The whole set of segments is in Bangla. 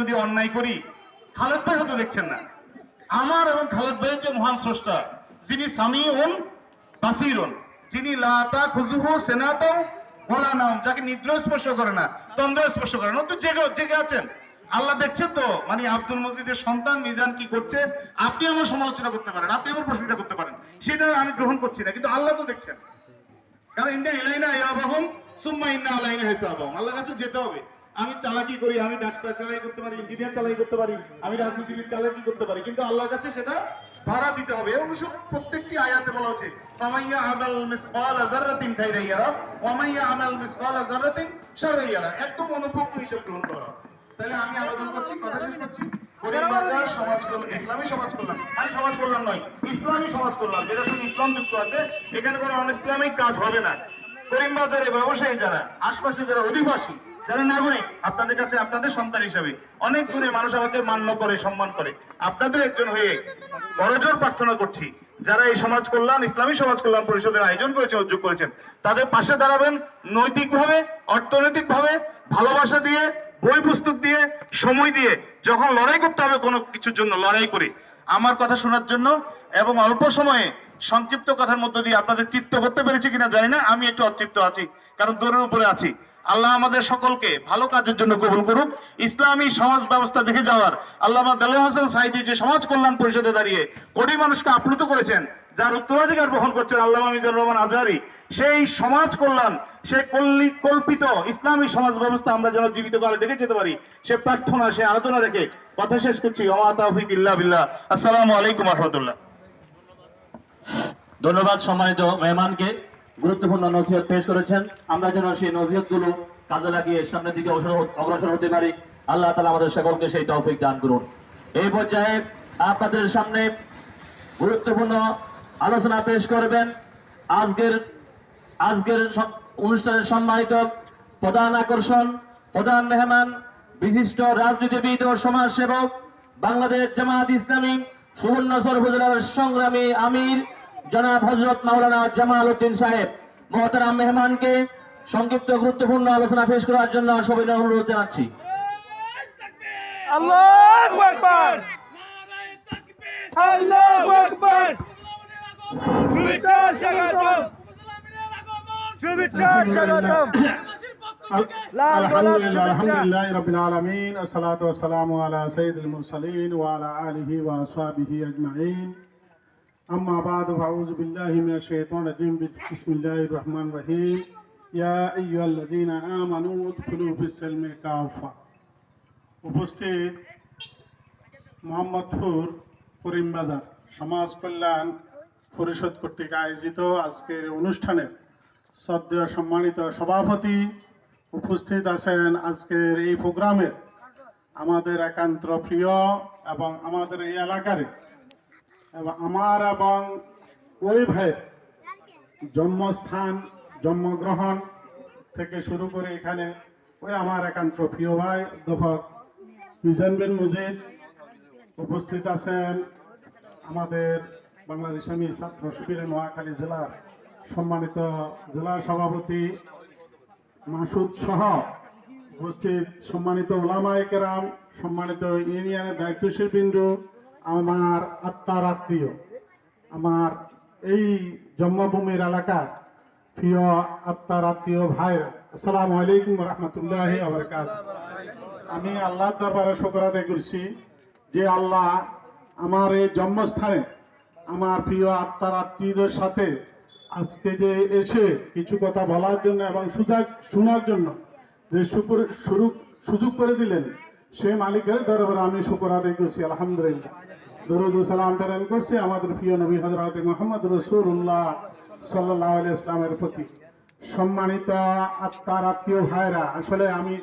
যদি অন্যায় করি, খালেদ ভাই হয়তো দেখছেন না। আমার এবং খালেদ ভাইয়ের যে মহান স্রষ্টা যিনি সামিউন, বাসিরুন। যিনি লাতা খুজুহু সেনাতাও বলা নাম যাকে নিদ্রা স্পর্শ করে না তন্দ্রা স্পর্শ করে না তো জেগে জেগে আছেন। আল্লাহ দেখছেন তো মানে আব্দুল মজিদের সন্তান মিজান কি করছে? আপনি আমার সমালোচনা করতে পারেন, আপনি আমার প্রশ্নটা করতে পারেন। সেটা আমি গ্রহণ করছি না, কিন্তু আল্লাহ তো দেখছেন। কারণ ইন্না ইলাইনা সুম্মা ইন্না আলাইনা কাছে যেতে হবে। আমি চালাকি করি, আমি ডাক্তার চালাই করতে পারি, ইঞ্জিনিয়ার চালাই করতে পারি, আমি রাজনীতিবিদ চালাকি করতে পারি, কিন্তু আল্লাহর কাছে সেটা ধরা দিতে হবে। এবং সব প্রত্যেকটি আয়াতে বলা ফামাইয়া আমাল মিসকাল আমাল মিসকাল একদম গ্রহণ করা। তাহলে আমি আবেদন করছি, কথা শেষ করছি। সমাজ ইসলামী সমাজ সমাজ নয় ইসলামী সমাজ কল্যাণ। যেটা শুধু ইসলাম যুক্ত আছে, এখানে কোনো অন ইসলামিক কাজ হবে না। করিম বাজারে ব্যবসায়ী যারা, আশপাশে যারা অধিবাসী, যারা নাগরিক, আপনাদের কাছে আপনাদের সন্তান হিসাবে অনেক দূরে মানুষ আমাকে মান্য করে, সম্মান করে। আপনাদের একজন হয়ে বড়জোর প্রার্থনা করছি। যারা এই সমাজ কল্যাণ, ইসলামী সমাজ কল্যাণ পরিষদের আয়োজন করেছেন উদ্যোগ করেছেন, তাদের পাশে দাঁড়াবেন নৈতিকভাবে, অর্থনৈতিকভাবে, ভালোবাসা দিয়ে, বই পুস্তক দিয়ে, সময় দিয়ে, যখন লড়াই করতে হবে কোনো কিছুর জন্য লড়াই করে। আমার কথা শোনার জন্য এবং অল্প সময়ে সংক্ষিপ্ত কথার মধ্য দিয়ে আপনাদের তৃপ্ত করতে পেরেছি কিনা জানি না, আমি একটু অতৃপ্ত আছি, কারণ দৌড়ের উপরে আছি। আল্লাহ আমাদের সকলকে ভালো কাজের জন্য কবুল করুক। ইসলামী সমাজ ব্যবস্থা দেখে যাওয়ার আল্লাহ দেল হাসান সাইদি যে সমাজ কল্যাণ পরিষদে দাঁড়িয়ে কোটি মানুষকে আপ্লুত করেছেন, যার উত্তরাধিকার বহন করছেন আল্লাহ মিজানুর রহমান আজহারি, সেই সমাজ কল্যাণ, সে কল্পিত ইসলামী সমাজ ব্যবস্থা আমরা যেন জীবিত কালে দেখে যেতে পারি, সে প্রার্থনা, সে আলোচনা রেখে কথা শেষ করছি। ওমা আসসালামু আলাইকুম রহমতুল্লাহ। ধন্যবাদ সম্মানিত মেহমানকে। গুরুত্বপূর্ণ নসিহত পেশ করেছেন। আমরা যেন সেই নসিহতগুলো কাজে লাগিয়ে সামনের দিকে অগ্রসর- হতে পারি। আল্লাহ তালা আমাদের সকলকে সেই তৌফিক দান করুন। এই পর্যায়ে আপনাদের সামনে গুরুত্বপূর্ণ আলোচনা পেশ করবেন আজকের আজকের অনুষ্ঠানের সম্মানিত প্রধান আকর্ষণ, প্রধান মেহমান, বিশিষ্ট রাজনীতিবিদ ও সমাজসেবক, বাংলাদেশ জামাত ইসলামী, সুবর্ণচর উপজেলার সংগ্রামী আমির জনাব হজরত মাওলানা জামাল উদ্দিন সাহেব মহতারাম মেহমানকে সংক্ষিপ্ত গুরুত্বপূর্ণ আলোচনা পেশ করার জন্য সবাই অনুরোধ জানাচ্ছি। আল্লাহু আলহামদুলিল্লাহ রবিল আলমিন আসসালাতু ওয়াসসালামু أما بعد فأعوذ بالله من الشيطان الرجيم بسم الله الرحمن الرحيم يا أيها الذين آمنوا ادخلوا في السلم كافة উপস্থিত মোহাম্মদপুর করিম বাজার সমাজ কল্যাণ পরিষদ কর্তৃক আয়োজিত আজকের অনুষ্ঠানের শ্রদ্ধেয় সম্মানিত সভাপতি উপস্থিত আছেন আজকের এই প্রোগ্রামের আমাদের একান্ত প্রিয় এবং আমাদের এই এলাকারে এবং আমার এবং ওই ভাইয়ের জন্মস্থান, জন্মগ্রহণ থেকে শুরু করে এখানে ওই আমার একান্ত প্রিয় ভাই, অধ্যাপক মিজান বিন মুজিদ উপস্থিত আছেন। আমাদের বাংলাদেশ আমি ছাত্র শিবিরের নোয়াখালী জেলার সম্মানিত জেলা সভাপতি মাসুদ সহ উপস্থিত সম্মানিত ওলামায় কেরাম, সম্মানিত ইউনিয়নের দায়িত্বশীল বিন্দু আমার আত্মার আত্মীয়। আমার এই জন্মভূমির এলাকার প্রিয় আত্মার আত্মীয় ভাইরা। আসসালামু আলাইকুম রহমতুল্লাহ আমি আল্লাহ দরবারে শুকর আদায় করছি যে আল্লাহ আমার এই জন্মস্থানে আমার প্রিয় আত্মার আত্মীয়দের সাথে আজকে যে এসে কিছু কথা বলার জন্য এবং সুযোগ শোনার জন্য যে সুযোগ করে দিলেন, সে মালিকের দরবারে আমি শুকর আদায় করছি, আলহামদুলিল্লাহ। দরুদ সালাম প্রেরণ করছি আমাদের প্রিয় নবী হজরত মোহাম্মদ রসুল্লাহ সাল্লাহ ইসলামের প্রতি। সম্মানিত আত্মার আত্মীয় ভাইরা আসলে আমি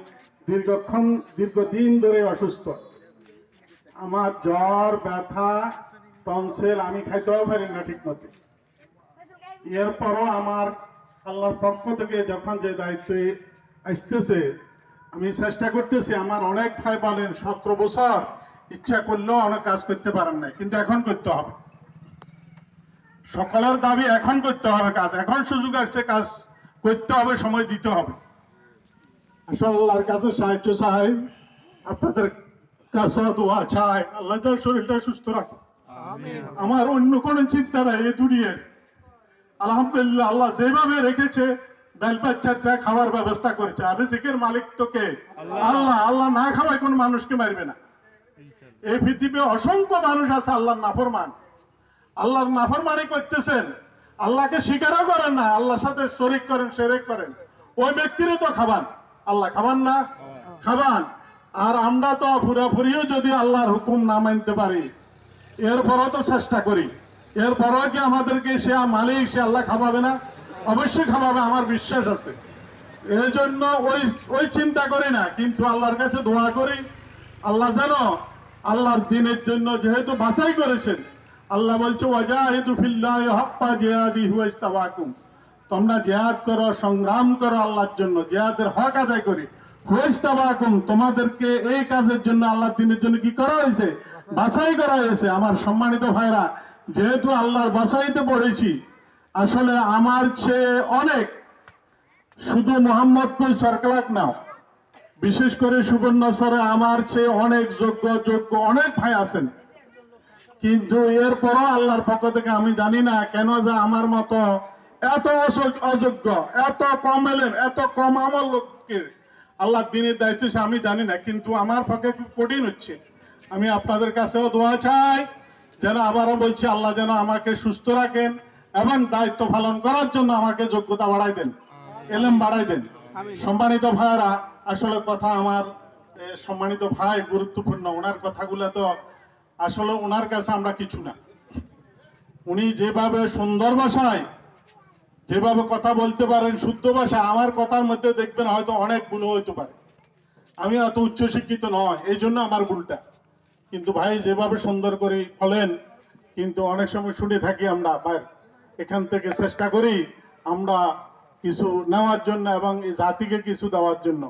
দীর্ঘক্ষণ, দীর্ঘদিন ধরে অসুস্থ। আমার জ্বর, ব্যথা, টনসেল আমি খাইতেও পারি না ঠিক মতো এরপরও আমার আল্লাহর পক্ষ থেকে যখন যে দায়িত্ব আসতেছে, আমি চেষ্টা করতেছি, আমার অনেক ভাই বলেন সতেরো বছর ইচ্ছা করলেও অনেক কাজ করতে পারেন না কিন্তু এখন করতে হবে। সকলের দাবি এখন করতে হবে কাজ এখন সুযোগ আসছে কাজ করতে হবে সময় দিতে হবে। আসলে আল্লাহর কাছে সাহায্য চাই আপনাদের কাছে দোয়া চাই আল্লাহ তার শরীরটা সুস্থ রাখো। আমার অন্য কোনো চিন্তা নাই এই দুনিয়ার। আলহামদুলিল্লাহ আল্লাহ যেভাবে রেখেছে বেল বাচ্চাটা খাওয়ার ব্যবস্থা করেছে। জিকের মালিক তোকে আল্লাহ আল্লাহ না খাওয়ায় কোন মানুষকে মারবে না। এই পৃথিবীতে অসংখ্য মানুষ আছে আল্লাহর নাফরমান। আল্লাহর নাফরমানি করতেছেন। আল্লাহকে স্বীকারও করেন না, আল্লাহর সাথে শরিক করেন, সেরেক করেন। ওই ব্যক্তিরও তো খাবান। আল্লাহ খাবান না? খাবান। আর আমরা তো পুরাপুরিও যদি আল্লাহর হুকুম না মানতে পারি, এরপরও তো চেষ্টা করি। এরপরও কি আমাদেরকে সে মালিক, সে আল্লাহ খাবাবে না? অবশ্যই খাওয়াবে, আমার বিশ্বাস আছে। এই জন্য ওই ওই চিন্তা করি না, কিন্তু আল্লাহর কাছে দোয়া করি। আল্লাহ জানো আল্লাহর দিনের জন্য যেহেতু বাছাই করেছেন, আল্লাহ বলছে তোমরা জিহাদ করো, সংগ্রাম করো আল্লাহর জন্য, জিহাদের হক আদায় করি। তোমাদেরকে এই কাজের জন্য আল্লাহর দিনের জন্য কি করা হয়েছে? বাছাই করা হয়েছে। আমার সম্মানিত ভাইরা, যেহেতু আল্লাহর বাছাইতে পড়েছি, আসলে আমার চেয়ে অনেক শুধু মোহাম্মদপুর সরকার নাও। বিশেষ করে সুবর্ণচরে আমার চেয়ে অনেক যোগ্য যোগ্য অনেক ভাই আছেন। কিন্তু এরপরও আল্লাহর পক্ষ থেকে আমি জানি না কেন যে আমার মতো এত অযোগ্য, এত কম এলেন, এত কম আমল লোককে আল্লাহ দিনের দায়িত্ব সে আমি জানি না, কিন্তু আমার পক্ষে খুব কঠিন হচ্ছে। আমি আপনাদের কাছেও দোয়া চাই, যেন আবারও বলছি, আল্লাহ যেন আমাকে সুস্থ রাখেন এবং দায়িত্ব পালন করার জন্য আমাকে যোগ্যতা বাড়াই দেন, এলেম বাড়াই দেন। সম্মানিত ভাইরা, আসলে কথা আমার সম্মানিত ভাই, গুরুত্বপূর্ণ ওনার কথাগুলো তো আসলে ওনার কাছে আমরা কিছু না। উনি যেভাবে সুন্দর ভাষায়, যেভাবে কথা বলতে পারেন, শুদ্ধ ভাষা, আমার কথার মধ্যে দেখবেন হয়তো অনেক ভুল হইতে পারে। আমি অত উচ্চ শিক্ষিত নয়, এই জন্য আমার ভুলটা। কিন্তু ভাই, যেভাবে সুন্দর করে বলেন, কিন্তু অনেক সময় শুনে থাকি আমরা এখান থেকে চেষ্টা করি, আমরা কিছু নেওয়ার জন্য এবং এই জাতিকে কিছু দেওয়ার জন্য।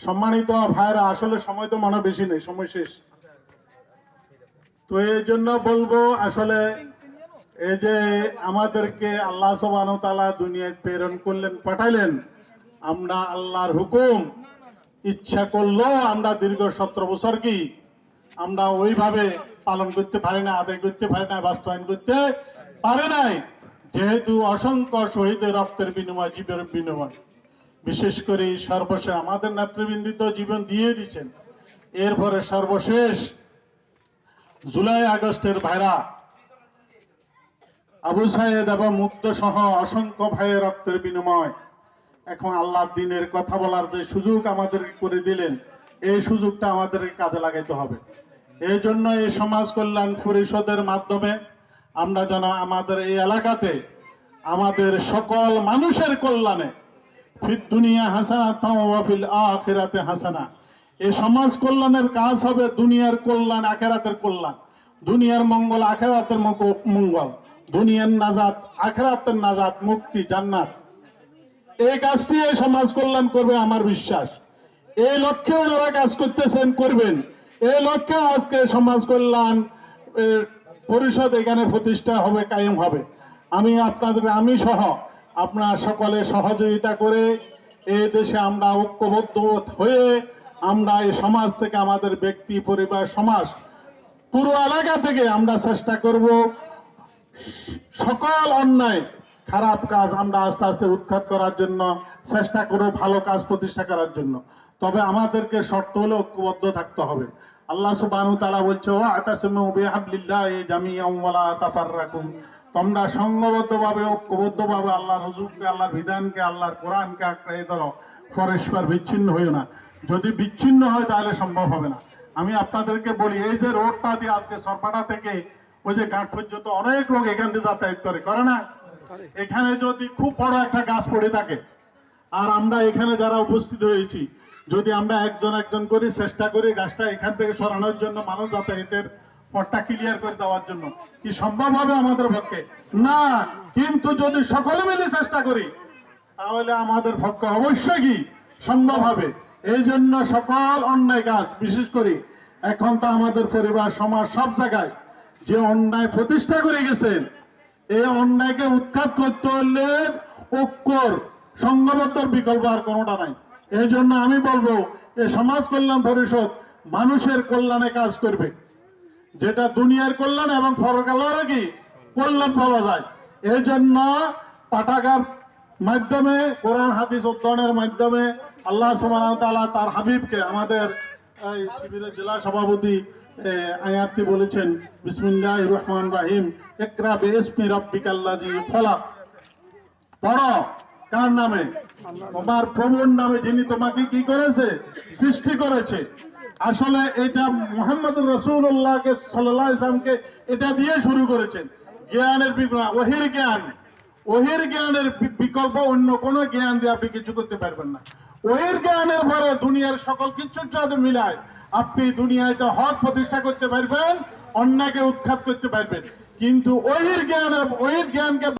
সম্মানিত ভাইরা আসলে সময় তো মনে বেশি নেই, সময় শেষ। তো এই জন্য বলব, আসলে এই যে আমাদেরকে আল্লাহ সোবানো তালা দুনিয়ায় প্রেরণ করলেন, পাঠাইলেন, আমরা আল্লাহর হুকুম, ইচ্ছা করলেও আমরা দীর্ঘ সতেরো বছর কি আমরা ওইভাবে পালন করতে পারি না, আদায় করতে পারি না, বাস্তবায়ন করতে পারে নাই। যেহেতু অসংখ্য শহীদের রক্তের বিনিময়, জীবের বিনিময়, বিশেষ করে সর্বশেষ আমাদের নেতৃবৃন্দিত জীবন দিয়ে দিচ্ছেন এরপরে সর্বশেষ জুলাই আগস্টের ভাইরা আবু সাহেদ এবং মুক্ত সহ অসংখ্য ভাইয়ের রক্তের বিনিময়। এখন আল্লাহ দিনের কথা বলার যে সুযোগ আমাদের করে দিলেন, এই সুযোগটা আমাদের কাজে লাগাইতে হবে। এই জন্য এই সমাজ কল্যাণ পরিষদের মাধ্যমে আমরা যেন আমাদের এই এলাকাতে আমাদের সকল মানুষের কল্যাণে ফির দুনিয়া হাসানা তাওয়াফিল আখিরাতে হাসানা। এই সমাজ কল্যাণের কাজ হবে দুনিয়ার কল্যাণ আখেরাতের কল্যাণ। দুনিয়ার মঙ্গল আখেরাতের মঙ্গ- মঙ্গল। দুনিয়ার নাজাত আখেরাতের নাজাত মুক্তি জান্নাত। এই কাজটি এই সমাজ কল্যাণ করবে আমার বিশ্বাস। এই লক্ষ্যে ওনারা কাজ করতেছেন করবেন। এই লক্ষ্যে আজকে সমাজ কল্যাণ এ, পরিষদ এখানে প্রতিষ্ঠা হবে, কায়েম হবে। আমি আপনাদের, আমি সহ আপনার সকলে সহযোগিতা করে এই দেশে আমরা ঐক্যবদ্ধ হয়ে আমরা এই সমাজ থেকে আমাদের ব্যক্তি, পরিবার, সমাজ পুরো এলাকা থেকে আমরা চেষ্টা করব সকল অন্যায়, খারাপ কাজ আমরা আস্তে আস্তে উৎখাত করার জন্য, চেষ্টা করব ভালো কাজ প্রতিষ্ঠা করার জন্য। তবে আমাদেরকে শর্ত হলে ঐক্যবদ্ধ থাকতে হবে। আল্লাহ ওয়া তাআলা বলছে তোমরা সংঘবদ্ধভাবে ঐক্যবদ্ধভাবে আল্লাহর হুজুরকে, আল্লাহর বিধানকে, আল্লাহর কোরআনকে আঁকড়ে ধরো। পরস্পর বিচ্ছিন্ন হইও না। যদি বিচ্ছিন্ন হয় তাহলে সম্ভব হবে না। আমি আপনাদেরকে বলি, এই যে রোডটা দিয়ে আজকে সরপাড়া থেকে, ওই যে ঘাট পর্যন্ত অনেক লোক এখান দিয়ে যাতায়াত করে করে না? এখানে যদি খুব বড় একটা গাছ পড়ে থাকে, আর আমরা এখানে যারা উপস্থিত হয়েছি যদি আমরা একজন একজন করে, চেষ্টা করি গাছটা এখান থেকে সরানোর জন্য মানুষ যাতায়াতের পথটা ক্লিয়ার করে দেওয়ার জন্য। কি সম্ভব হবে আমাদের পক্ষে? না, কিন্তু যদি সকলে মিলে চেষ্টা করি, তাহলে আমাদের পক্ষে অবশ্যই কি সম্ভব হবে। এই জন্য সকল অন্যায় কাজ, বিশেষ করে এখন তো আমাদের পরিবার, সমাজ সব জায়গায় যে অন্যায় প্রতিষ্ঠা করে গেছেন, এই অন্যায়কে উৎখাত করতে হলে ঐক্যর সংঘবদ্ধর বিকল্প আর কোনোটা নাই। এই জন্য আমি বলব এই সমাজ কল্যাণ পরিষদ মানুষের কল্যাণে কাজ করবে। যেটা দুনিয়ার কল্যাণ এবং কি? কল্যাণ পাওয়া যায়। এই জন্য পাঠাগার মাধ্যমে কোরআন হাদিস উদ্যানের মাধ্যমে আল্লাহ ওয়া তার হাবিবকে আমাদের এই শিবিরের জেলা সভাপতি এ, আয়াতটি বলেছেন বিসমিল্লাহির রহমান রাহিম ইকরা বিইসমি রাব্বিকাল্লাযী খলাক। পড়ো কার নামে? তোমার প্রভুর নামে যিনি তোমাকে কি করেছে? সৃষ্টি করেছে। আসলে এটা মোহাম্মদ রসুল্লাহকে সাল্লাহ এটা দিয়ে শুরু করেছেন। জ্ঞানের ওহির জ্ঞান। ওহির জ্ঞানের বিকল্প অন্য কোনো জ্ঞান দিয়ে আপনি কিছু করতে পারবেন না। ওহির জ্ঞানের পরে দুনিয়ার সকল কিছুর সাথে মিলায়। আপনি দুনিয়ায় তো হক প্রতিষ্ঠা করতে পারবেন, অন্যকে উৎখাত করতে পারবেন। কিন্তু ওহির জ্ঞান ওহির জ্ঞানকে